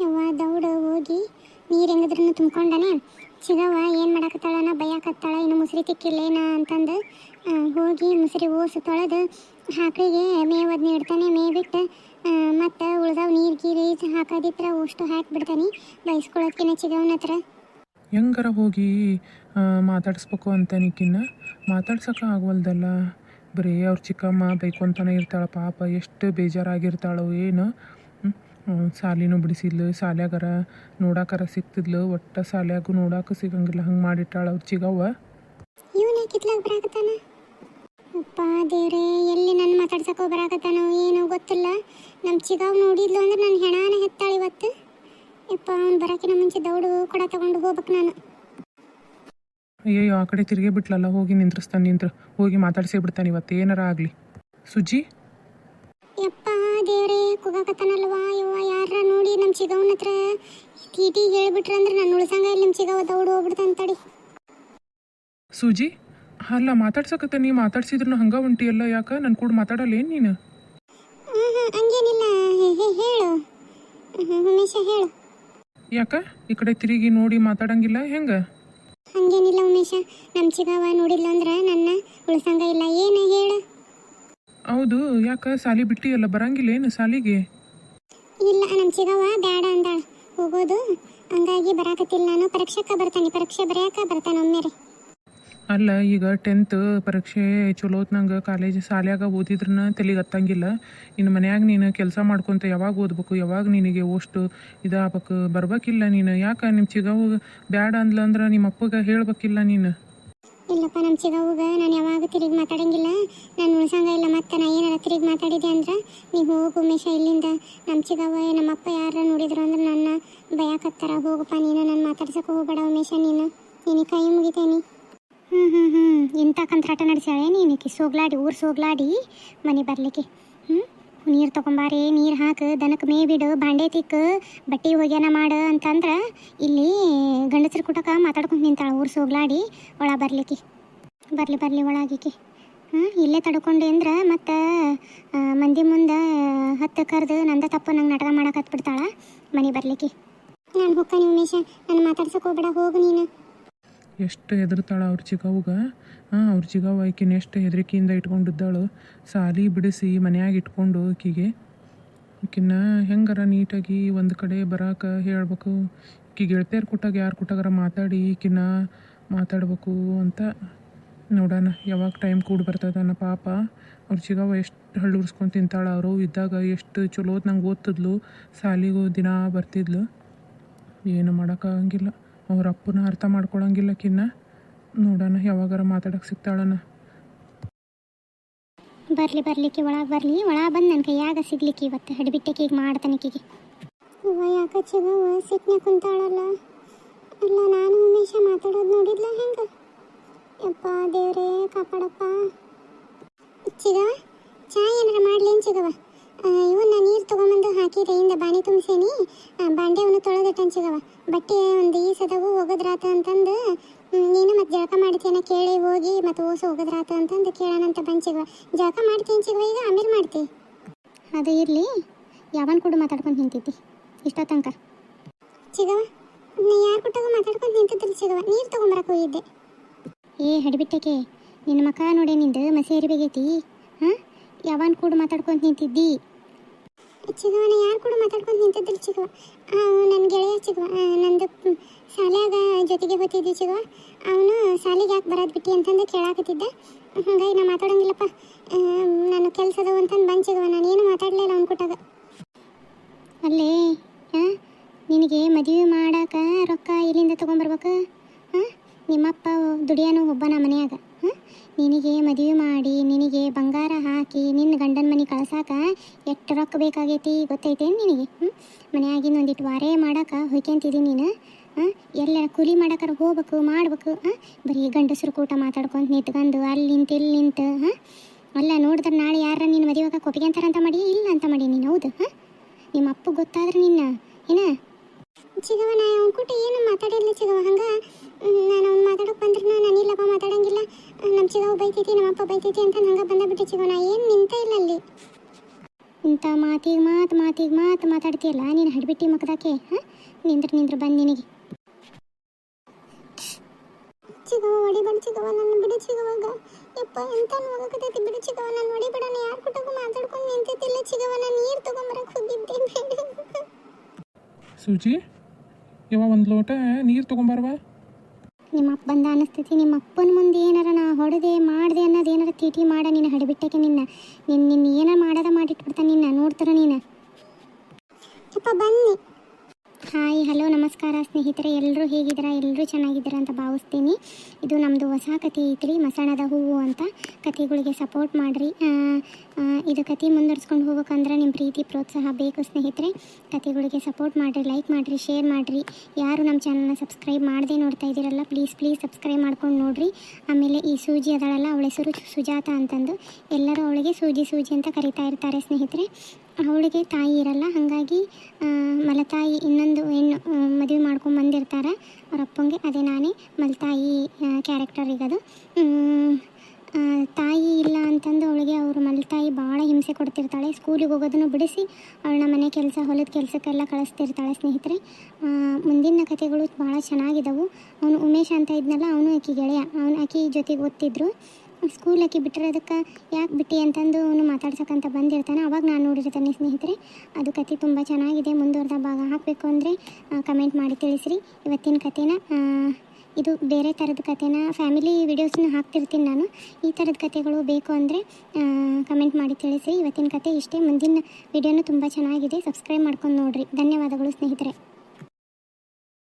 ಯವ್ವ, ದೌಡ, ಹೋಗಿ. ನೀರು ಹೆಂಗದ್ರೂ ತುಂಬ್ಕೊಂಡಾನೆ ಚಿಗವ್ವ ಏನು ಮಾಡಾಕತ್ತಾಳನ ಬೈಯಾಕತ್ತಾಳ, ಇನ್ನು ಮುಸ್ರಿ ತಿಕ್ಕಿಲ್ಲೇನ ಅಂತಂದು ಹೋಗಿ ಮುಸ್ರಿ ಓಸು ತೊಳೆದು ಹಾಕಳಿಗೆ ಇಡ್ತಾನೆ, ಮೇ ಬಿಟ್ಟು ಮತ್ತು ಉಳ್ದವ್ ನೀರು ಗೀರಿ ಹಾಕೋದಿತ್ರ ಅಷ್ಟು ಹಾಕಿಬಿಡ್ತಾನೆ ಬಯಸ್ಕೊಳ್ಳೋದ್ಕಿನ್ನ ಚಿಗವ್ನ ಹತ್ರ. ಹೆಂಗಾರ ಹೋಗಿ ಮಾತಾಡಿಸ್ಬೇಕು ಅಂತ ನಿಕ್ಕಿನ್ನ ಮಾತಾಡ್ಸೋಕೆ ಆಗವಲ್ದಲ್ಲ. ಬರೀ ಅವ್ರ ಚಿಕ್ಕಮ್ಮ ಬೈಕೊಂತಾನೆ ಇರ್ತಾಳೆ, ಪಾಪ, ಎಷ್ಟು ಬೇಜಾರಾಗಿರ್ತಾಳೋ, ಏನು? ಸಾಲಿನೂ ಬಿಡಿಸಿದ್ಲು ಸಾಲ್ಯಾಗರ ನೋಡಾಕರ ಸಿಕ್ತಿದ್ಲು ಒಟ್ಟ ಸಾಲ್ಯಾಗು ನೋಡಾಕ ಸಿಗಂಗಿಲ್ಲ ಹಂಗೆ ಮಾಡಿಟ್ಟಾಳ ಅವ್ರ ಚಿಗವ್ವ ಇವನೇ ಕಿತ್ಲಾಗ ಬರಾಕತ್ತಾನ? ಅಪ್ಪ ದೇವ್ರೆ ಎಲ್ಲಿ ನನ್ನ ಮಾತಾಡ್ಸಕ್ಕೋ ಬರಾಕತ್ತಾನೋ ಏನೋ ಗೊತ್ತಿಲ್ಲ. ನಮ್ಮ ಚಿಗಾವ್ ನೋಡಿದ್ಲು ಅಂದ್ರೆ ನನ್ನ ಹೆಣಾನ ಹೆತ್ತಾಳ ಇವತ್ತು. ಯಪ್ಪ ಅವ್ನು ಬರೋಕಿನ ಮುಂಚೆ ದೌಡು ಕೊಡ ತಗೊಂಡು ಹೋಗ್ಬೇಕು ನಾನು. ಅಯ್ಯೋ ಆ ಕಡೆ ತಿರುಗೇ ಬಿಟ್ಲಲ್ಲ ಹೋಗಿ ನಿಂದ್ರಿಸ್ತಾನೆ ನಿಂತ್ರ ಹೋಗಿ ಮಾತಾಡ್ಸೇ ಬಿಡ್ತಾನೆ ಇವತ್ತು ಏನಾರ ಆಗಲಿ. ಸುಜಿ? ದೇವ್ರೆ ಕುಗಾಕತ್ತಾನಲ್ವಾ ಯವ್ವ ಯಾರ ನೋಡಿ ನಮ್ಮ ಚಿಗವನ ಹತ್ರ ಟಿ ಹೇಳ್ಬಿಟ್ರೆ ಅಂದ್ರೆ ನಾನು ಉಳ್ಸಂಗ ಇಲ್ಲಿ ನಮ್ಮ ಚಿಗವ ದೌಡು ಹೋಗ್ಬಿಡ್ತಾನೆ ತಡಿ. ಸೂಜಿ ಅಲ್ಲ ಮಾತಾಡ್ಸಕತ್ತ ನೀ ಮಾತಾಡ್ಸಿದ್ರು ಹಂಗ ಹೊಂಟಿಯಲ್ಲ ಯಾಕ? ನನ್ನ ಕೂಡ ಮಾತಾಡಲ್ಲ ಏನು ನೀನು? ಹಂಗೇನಿಲ್ಲ. ಹೇಳು. ಉಮೇಶ ಹೇಳು. ಯಾಕ? ಈ ಕಡೆ ತಿರುಗಿ ನೋಡಿ ಮಾತಾಡಂಗಿಲ್ಲ ಹೆಂಗ? ಹಂಗೇನಿಲ್ಲ ಉಮೇಶ. ನಮ್ಮ ಚಿಗವ ನೋಡಿಲ್ಲ ಅಂದ್ರೆ ನನ್ನ ಉಳ್ಸಂಗ ಇಲ್ಲ. ಏನು ಹೇಳು? ಹೌದು ಯಾಕ ಸಾಲಿ ಬಿಟ್ಟಿ ಎಲ್ಲ ಬರಂಗಿಲ್ಲ ಏನು ಸಾಲಿಗೆ? ಇಲ್ಲ ನಮ್ಮ ಚಿಗವ ಬೇಡ ಅಂದ ಹೋಗೋದು. ಹಂಗಾಗಿ ಬರಾಕತ್ತಿಲ್ಲ ನಾನು. ಪರೀಕ್ಷೆಕ ಬರ್ತಾನೆ ಪರೀಕ್ಷೆ ಬರೆಯಕ ಬರ್ತಾನೆ ಒಮ್ಮೆರೆ. ಅಲ್ಲ ಈಗ ಟೆಂತ್ ಪರೀಕ್ಷೆ ಚಲೋತ್ನಂಗೆ ಕಾಲೇಜ್ ಶಾಲ್ಯಾಗ ಓದಿದ್ರನ್ನ ತಲೆಗೆ ಹತ್ತಂಗಿಲ್ಲ. ಇನ್ನು ಮನ್ಯಾಗ ನೀನು ಕೆಲಸ ಮಾಡ್ಕೊತ ಯಾವಾಗ ಓದ್ಬೇಕು? ಯಾವಾಗ ನಿನಗೆ ಅಷ್ಟು ಇದಾಗಬೇಕು ಬರ್ಬೇಕಿಲ್ಲ ನೀನು. ಯಾಕೆ ನಿಮ್ಮ ಚಿಗವು ಬ್ಯಾಡ ಅಂದ್ಲಂದ್ರೆ ನಿಮ್ಮ ಅಪ್ಪಗೆ ಹೇಳ್ಬೇಕಿಲ್ಲ ನೀನು? ಇಲ್ಲಪ್ಪ ನಮ್ಮ ಚಿಗವ್ವಗ ನಾನು ಯಾವಾಗ ತಿರುಗಿ ಮಾತಾಡಂಗಿಲ್ಲ. ನಾನು ಉಳ್ಸಂಗ ಇಲ್ಲ, ಮತ್ತೆ ನಾ ಏನಾರ ತಿರುಗಿ ಮಾತಾಡಿದೆ ಅಂದ್ರೆ? ನೀವು ಹೋಗು ಉಮೇಶ ಇಲ್ಲಿಂದ. ನಮ್ಮ ಚಿಗವ್ವ ನಮ್ಮ ಅಪ್ಪ ಯಾರ ನೋಡಿದ್ರು ಅಂದ್ರೆ ನನ್ನ ಭಯಕತ್ತಾರ ಹೋಗಪ್ಪ, ನೀನು ನಾನು ಮಾತಾಡ್ಸಕ್ಕೆ ಹೋಗಬೇಡ ಉಮೇಶ, ನೀನು. ನೀನು ಕೈ ಮುಗಿತೇನಿ. ಹ್ಞೂ ಹ್ಞೂ ಹ್ಞೂ ಇಂಥ ಕಂತ್ರಾಟ ನಡೆಸ್ಯಾಳೆ ನೀನಿಕಿ ಸೋಗ್ಲಾಡಿ, ಊರು ಸೋಗ್ಲಾಡಿ. ಮನೆ ಬರಲಿಕ್ಕೆ. ಹ್ಞೂ ನೀರು ತೊಗೊಂಬಾರಿ, ನೀರು ಹಾಕು ದನಕ್ಕೆ ಮೇ ಬಿಡು ಬಾಂಡೆ ತಿಕ್ಕು, ಬಟ್ಟೆ ಒಗ್ಯಾನ ಮಾಡು ಅಂತಂದ್ರೆ ಇಲ್ಲಿ ಗಂಡಸರು ಕುಟಕ ಮಾತಾಡ್ಕೊಂಡು ನಿಂತಾಳೆ ಊರು ಸೋಗ್ಲಾಡಿ ಒಳ ಬರ್ಲಿಕ್ಕೆ. ಬರಲಿ ಬರಲಿ ಒಳಗಿಕ್ಕೆ. ಹ್ಞೂ ಇಲ್ಲೇ ತಡ್ಕೊಂಡು ಅಂದ್ರೆ ಮತ್ತು ಮಂದಿ ಮುಂದೆ ಹತ್ತು ಕರೆದು ನಂದ ತಪ್ಪು ನಂಗೆ ನಾಟಕ ಮಾಡಕ್ಕೆ ಹತ್ಬಿಡ್ತಾಳ ಮನೆ ಬರ್ಲಿಕ್ಕೆ. ನಾನು ಹೋಗ್ತಾನೆ ಉಮೇಶ, ನಾನು ಮಾತಾಡ್ಸಕ್ಕೆ ಹೋಗ್ಬೇಡ, ಹೋಗು ನೀನು. ಎಷ್ಟು ಹೆದರ್ತಾಳೆ ಅವ್ರ ಚಿಗವ್ಗೆ? ಹಾಂ ಅವ್ರ ಚಿಗವ್ವ ಆಕಿನ ಎಷ್ಟು ಹೆದರಿಕೆಯಿಂದ ಇಟ್ಕೊಂಡಿದ್ದಾಳು? ಸಾಲಿ ಬಿಡಿಸಿ ಮನ್ಯಾಗ ಇಟ್ಕೊಂಡು ಆಕಿಗೆ ಆಕಿನ ಹೆಂಗಾರ ನೀಟಾಗಿ ಒಂದು ಕಡೆ ಬರಾಕ ಹೇಳ್ಬೇಕು. ಈಕಿ ಗೆಳತಿಯರ್ ಕೊಟ್ಟಾಗ ಯಾರು ಕೊಟ್ಟಾಗಾರ ಮಾತಾಡಿ ಈಕಿನ ಮಾತಾಡ್ಬೇಕು ಅಂತ ನೋಡೋಣ. ಯಾವಾಗ ಟೈಮ್ ಕೂಡ ಬರ್ತದನ ಪಾಪ. ಅವ್ರ ಚಿಗವ್ವ ಎಷ್ಟು ಹಳ್ಳುರ್ಸ್ಕೊಂಡು ತಿಂತಾಳೆ? ಅವರು ಇದ್ದಾಗ ಎಷ್ಟು ಚಲೋ ನಂಗೆ ಓದ್ತಿದ್ಲು. ಸಾಲಿಗೂ ದಿನ ಬರ್ತಿದ್ಲು. ಏನು ಮಾಡೋಕ್ಕಾಗಂಗಿಲ್ಲ ಅವ್ರ ಅಪ್ಪನ ಅರ್ಥ ಮಾಡ್ಕೊಳಂಗಿಲ್ಲ ಕಿನ್ನ ನೋಡೋಣ ಯಾವಾಗಾರ ಮಾತಾಡಕ್ಕೆ ಸಿಗ್ತಾಳನ. ಬರಲಿ ಬರ್ಲಿಕ್ಕೆ ಒಳಗೆ ಬರಲಿ. ಒಳಗೆ ಬಂದು ನನ್ನ ಕೈಯಾಗ ಸಿಗ್ಲಿಕ್ಕೆ ಇವತ್ತು ಹಡಿಬಿಟ್ಟಕ್ಕೆ ಈಗ ಮಾಡ್ತಾನೆ ಈಕಿಗೆ ಇವ ಯಾಕ ಚಿಗವ ಸಿಟ್ನೆ ಕುಂತಾಳಲ್ಲ? ಅಲ್ಲ ನಾನು ಉಮೇಶ ಮಾತಾಡೋದು ನೋಡಿದ್ಲ ಹೆಂಗ? ಯಪ್ಪ ದೇವ್ರೇ ಕಾಪಾಡಪ್ಪ. ಚಿಗವ ಚಾ ಏನಾರ ಮಾಡ್ಲೇನು ಚಿಗವ ಇವನ್ನ ನೀರು ತೊಗೊಂಬಂದು ಹಾಕಿ ಇಂದ ಬಾಣಿ ತುಂಬಿಸೇನಿ. ಬಾಂಡೆವನ್ನು ತೊಳೆದು ಚಿಗವ ಬಟ್ಟೆ ಒಂದು ಈ ಸದವು ಹೋಗೋದ್ರಾತ ಅಂತಂದು ನೀನು ಮತ್ತೆ ಜಳಕ ಮಾಡ್ತೀಯನ ಕೇಳಿ ಹೋಗಿ ಮತ್ತೆ ಓಸು ಹೋಗದ್ರಾತ ಅಂತಂದು ಕೇಳೋಣ ಅಂತ ಬಂದ್ ಚಿಗವ ಜಳಕ ಮಾಡ್ತೀನಿ ಚಿಗವ ಈಗ ಆಮೇಲೆ ಮಾಡ್ತಿ. ಅದು ಇರಲಿ. ಯಾವನ್ ಕೂಡ ಮಾತಾಡ್ಕೊಂಡು ನಿಂತೈತಿ ಇಷ್ಟೋ ತನಕ? ಚಿಗವ ನೀ ಯಾರು ಕೊಟ್ಟಾಗ ಮಾತಾಡ್ಕೊಂಡು ನಿಂತಿದ್ರಿ ಚಿಗವ ನೀರು ತೊಗೊಂಬರಕ್ಕೆ ಹೋಗಿದ್ದೆ. ಏ ಹಡಿಬಿಟ್ಟಕ್ಕೆ ನಿನ್ನ ಮಕ್ಕ ನೋಡಿ ನಿಂದು ಮಸೇರಿ ಬೇಗೈತಿ. ಹಾಂ? ಯಾವನ್ ಕೂಡ ಮಾತಾಡ್ಕೊಂಡು ನಿಂತಿದ್ದಿ? ಚಿಗವನ ಯಾರು ಕೂಡ ಮಾತಾಡ್ಕೊಂಡು ಚಿಗುವ. ಚಿಗವ ನನ್ನ ಗೆಳೆಯ ಚಿಗುವ. ನಂದು ಶಾಲೆಯಾಗ ಜೊತೆಗೆ ಹೋಗ್ತಿದ್ವಿ ಚಿಗುವ. ಅವನು ಶಾಲೆಗೆ ಯಾಕೆ ಬರೋದು ಬಿಟ್ಟಿ ಅಂತಂದು ಕೇಳಾಕತ್ತಿದ್ದ. ಹಂಗಾಗಿ ನಾ ಮಾತಾಡಂಗಿಲ್ಲಪ್ಪ. ನಾನು ನಾನು ಕೆಲಸದವು ಅಂತಂದು ಬಂದು ಚಿಗವ. ನಾನು ಏನು ಮಾತಾಡಲಿಲ್ಲ ಅವ್ನು ಕೊಟ್ಟಾಗ ಅಲ್ಲೇ ನಿನಗೆ ಮದುವೆ ಮಾಡಾಕ ರೊಕ್ಕ ಎಲ್ಲಿಂದ ತೊಗೊಂಬರ್ಬೇಕು ಹಾಂ ನಿಮ್ಮಪ್ಪ ದುಡಿಯಾನು ಒಬ್ಬನ ನಮ್ಮ ಹಾಂ ನಿನಗೆ ಮದುವೆ ಮಾಡಿ, ನಿನಗೆ ಬಂಗಾರ ಹಾಕಿ, ನಿನ್ನ ಗಂಡನ ಮನೆ ಕಳ್ಸಾಕ ಎಷ್ಟು ರೊಕ್ಕ ಬೇಕಾಗೈತಿ ಗೊತ್ತೈತೇನು ನಿನಗೆ? ಹ್ಞೂ ಮನೆಯಾಗಿನ ಒಂದಿಟ್ಟು ವಾರೇ ಮಾಡಾಕ ಹೊಯ್ಕೊಂತಿದ್ದೀನಿ ನೀನು. ಎಲ್ಲ ಕೂಲಿ ಮಾಡಾಕಾರ ಹೋಗ್ಬೇಕು, ಮಾಡ್ಬೇಕು ಬರೀ ಗಂಡಸರು ಕೂಟ ಮಾತಾಡ್ಕೊಂಡು ನಿಂತ್ಕೊಂಡು ಅಲ್ಲಿ ನಿಂತು, ಇಲ್ಲಿ ನಿಂತು, ಹಾಂ? ಅಲ್ಲ ನೋಡಿದ್ರೆ ನಾಳೆ ಯಾರ ನಿನ್ನ ಮದುವೆ ಕೊಪ್ಪಿಗೆ ಅಂತಾರಂತ ಮಾಡಿ, ಇಲ್ಲ ಅಂತ ಮಾಡಿ ನೀನು, ಹೌದು, ಹಾಂ? ನಿಮ್ಮ ಅಪ್ಪ ಗೊತ್ತಾದ್ರೆ ನಿನ್ನ, ಏನ? ಚಿಗವ ನಾ ಅವ್ನ ಕೂಟ ಏನು ಮಾತಾಡಿಲ್ಲ ಚಿಗವ ಹಂಗ ನಾನು ಅವ್ನು ಮಾತಾಡೋಕೆ ಬಂದ್ರೆ ನಾನು ಇಲ್ಲಪ್ಪ, ಮಾತಾಡಂಗಿಲ್ಲ. ನಮ್ಮ ಚಿಗವ ಬೈತೈತಿ ನಮ್ಮ ಅಪ್ಪ ಬೈತೈತಿ ಅಂತ ಹಂಗ ಬಂದ ಬಿಟ್ಟು ಚಿಗವ ನಾ ಏನು ನಿಂತ ಇಲ್ಲ ಅಲ್ಲಿ. ಇಂಥ ಮಾತಿಗೆ ಮಾತು ಮಾತಿಗೆ ಮಾತು ಮಾತಾಡ್ತೀಯಲ್ಲ, ನೀನು ಹಡ್ಬಿಟ್ಟಿ ಮಕ್ಕದಾಕೆ, ಹಾಂ? ನಿಂದ್ರು ನಿಂದ್ರು, ಬಂದು ನಿನಗೆ. ಚಿಗವ ಹೊಡಿಬೇಡ ಚಿಗವ ನನ್ನ ಬಿಡು ಚಿಗವಾಗ ಯಪ್ಪ, ಎಂತ ನೋವಾಗತೈತಿ ಬಿಡು ಚಿಗವ ನಾನು ಹೊಡಿಬೇಡ ಯಾರ ಕುಟಗೂ ಮಾತಾಡ್ಕೊಂಡು ನಿಂತೈತಿಲ್ಲ ಚಿಗವ ನಾನು ನೀರು ತಗೊಂಬರಕ್ಕೆ ಹೋಗಿದ್ದೆ ಸೂಜಿ ಇವ ಒಂದು ಲೋಟ ನೀರು ತೊಗೊಂಬಾರವ? ನಿಮ್ಮ ಅಪ್ಪ ಬಂದ ಅನಿಸ್ತೈತಿ ನಿಮ್ಮ ಅಪ್ಪನ ಮುಂದೆ ಏನಾರ ನಾ ಹೊಡೆದೆ ಮಾಡಿದೆ ಅನ್ನೋದು ಏನಾರ ತೀಟಿ ಮಾಡ ನೀನು ಹಡಿಬಿಟ್ಟಕ್ಕೆ ನಿನ್ನ. ನಿನ್ನ ನಿನ್ನ ಏನಾರ ಮಾಡದ ಮಾಡಿಟ್ಬಿಡ್ತಾನೆ ನಿನ್ನ ನೋಡ್ತಾರ ನೀನು. ಅಪ್ಪ ಬನ್ನಿ. ಹಾಯ್ ಹಲೋ, ನಮಸ್ಕಾರ ಸ್ನೇಹಿತರೆ. ಎಲ್ಲರೂ ಹೇಗಿದ್ದೀರ? ಎಲ್ಲರೂ ಚೆನ್ನಾಗಿದ್ದೀರಾ ಅಂತ ಭಾವಿಸ್ತೀನಿ. ಇದು ನಮ್ಮದು ಹೊಸ ಕಥೆ ಐತ್ರಿ, ಮಸಣದ ಹೂವು ಅಂತ ಕಥೆಗಳಿಗೆ ಸಪೋರ್ಟ್ ಮಾಡಿರಿ. ಇದು ಕತೆ ಮುಂದುವರ್ಸ್ಕೊಂಡು ಹೋಗ್ಬೇಕಂದ್ರೆ ನಿಮ್ಮ ಪ್ರೀತಿ, ಪ್ರೋತ್ಸಾಹ ಬೇಕು ಸ್ನೇಹಿತರೆ. ಕಥೆಗಳಿಗೆ ಸಪೋರ್ಟ್ ಮಾಡಿರಿ ಲೈಕ್ ಮಾಡಿರಿ ಶೇರ್ ಮಾಡಿರಿ. ಯಾರು ನಮ್ಮ ಚಾನಲ್ನ ಸಬ್ಸ್ಕ್ರೈಬ್ ಮಾಡದೆ ನೋಡ್ತಾ ಇದ್ದೀರಲ್ಲ ಪ್ಲೀಸ್ ಪ್ಲೀಸ್ ಸಬ್ಸ್ಕ್ರೈಬ್ ಮಾಡ್ಕೊಂಡು ನೋಡಿರಿ. ಆಮೇಲೆ ಈ ಸೂಜಿ ಅದಳಲ್ಲ, ಅವಳ ಹೆಸರು ಸುಜಾತ ಅಂತಂದು. ಎಲ್ಲರೂ ಅವಳಿಗೆ ಸೂಜಿ ಸೂಜಿ ಅಂತ ಕರಿತಾ ಇರ್ತಾರೆ ಸ್ನೇಹಿತರೆ. ಅವಳಿಗೆ ತಾಯಿ ಇರಲ್ಲ, ಹಾಗಾಗಿ ಮಲತಾಯಿ ಇನ್ನೊಂದು ಹೆಣ್ಣು. ಮದುವೆ ಮಾಡ್ಕೊಂಡು ಬಂದಿರ್ತಾರೆ. ಅವ್ರ ಅಪ್ಪಂಗೆ ಅದೇ ನಾನೇ ಮಲ್ತಾಯಿ ಈಗ ಅದು ತಾಯಿ ಇಲ್ಲ ಅಂತಂದು ಅವಳಿಗೆ ಅವರು ಮಲ್ತಾಯಿ ಭಾಳ ಹಿಂಸೆ ಕೊಡ್ತಿರ್ತಾಳೆ. ಸ್ಕೂಲಿಗೆ ಹೋಗೋದನ್ನು ಬಿಡಿಸಿ ಅವಳನ್ನ ಮನೆ ಕೆಲಸ, ಹೊಲದ ಕೆಲಸಕ್ಕೆಲ್ಲ ಕಳಿಸ್ತಿರ್ತಾಳೆ ಸ್ನೇಹಿತರೆ. ಮುಂದಿನ ಕಥೆಗಳು ಭಾಳ ಚೆನ್ನಾಗಿದ್ದವು ಅವನು ಉಮೇಶ್ ಅಂತ ಇದ್ನಲ್ಲ, ಅವನು ಆಕೆ ಗೆಳೆಯ. ಅವನು ಆಕೆ ಜೊತೆಗೆ ಓದ್ತಿದ್ರು. ಸ್ಕೂಲ್ ಆಕಿ ಬಿಟ್ಟಿರೋದಕ್ಕೆ ಯಾಕೆ ಬಿಟ್ಟಿ ಅಂತಂದು ಅವನು ಮಾತಾಡ್ಸೋಕ್ಕಂತ ಬಂದಿರ್ತಾನೆ. ಅವಾಗ ನಾನು ನೋಡಿರ್ತಾನೆ ಸ್ನೇಹಿತರೆ, ಅದು ಕತೆ ತುಂಬ ಚೆನ್ನಾಗಿದೆ. ಮುಂದುವರೆದ ಭಾಗ ಹಾಕಬೇಕು ಅಂದರೆ ಕಮೆಂಟ್ ಮಾಡಿ ತಿಳಿಸ್ರಿ. ಇವತ್ತಿನ ಕತೆನ ಇದು ಬೇರೆ ಥರದ ಕತೆನ ಫ್ಯಾಮಿಲಿ ವಿಡಿಯೋಸ್ನ ಹಾಕ್ತಿರ್ತೀನಿ ನಾನು. ಈ ಥರದ ಕತೆಗಳು ಬೇಕು ಅಂದರೆ ಕಮೆಂಟ್ ಮಾಡಿ ತಿಳಿಸ್ರಿ. ಇವತ್ತಿನ ಕತೆ ಇಷ್ಟೇ. ಮುಂದಿನ ವಿಡಿಯೋನು ತುಂಬ ಚೆನ್ನಾಗಿದೆ. ಸಬ್ಸ್ಕ್ರೈಬ್ ಮಾಡ್ಕೊಂಡು ನೋಡಿರಿ. ಧನ್ಯವಾದಗಳು ಸ್ನೇಹಿತರೆ.